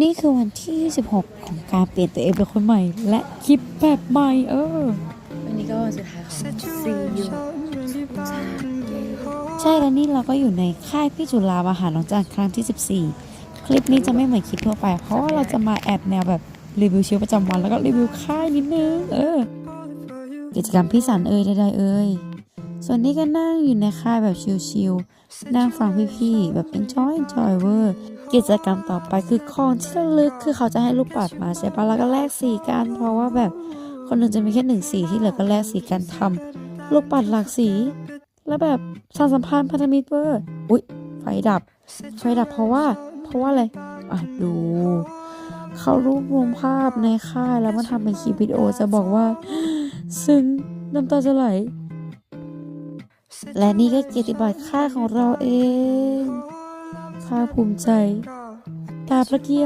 นี่คือวันที่16ของการเปลี่ยนตัวเองเป็นคนใหม่ และคลิปแบบใหม่เออ วันนี้ก็วันสุดท้ายของซียูใช่แล้วนี่เราก็อยู่ในค่ายพี่จุฬามาหาน้องจันครั้งที่ 14 คลิปนี้จะไม่เหมือนคลิปทั่วไป เพราะว่าเราจะมาแอบแนวแบบรีวิวชีวิตประจำวันแล้วก็รีวิวค่ายนิดนึง เออ กิจกรรมพี่สันเอ่ยใดๆเอ่ย ส่วนนี้ก็นั่งอยู่ในค่ายแบบชิลๆ นั่งฟังพี่ๆ แบบ enjoy enjoy เวอร์ กิจกรรมต่อไปคือของที่ระลึก คือเขาจะให้ลูกปัดมาใช่ปะแล้วก็แลกสีกัน เพราะว่าแบบคนหนึ่งจะมีแค่หนึ่งสีที่เหลือก็แลกสีกันทำลูกปัดหลากสี แล้วแบบสานสัมพันธ์พันธมิตรเวอร์ อุ๊ย ไฟดับ ไฟดับเพราะว่า เพราะว่าอะไร อะดู เขารวบรวมภาพในค่ายแล้วมาทำเป็นคลิปวิดีโอจะบอกว่า ซึ้งน้ำตาจะไหล และนี่ก็เกียรติบัตรค่าของเราเองภาคภูมิใจตาประเกีย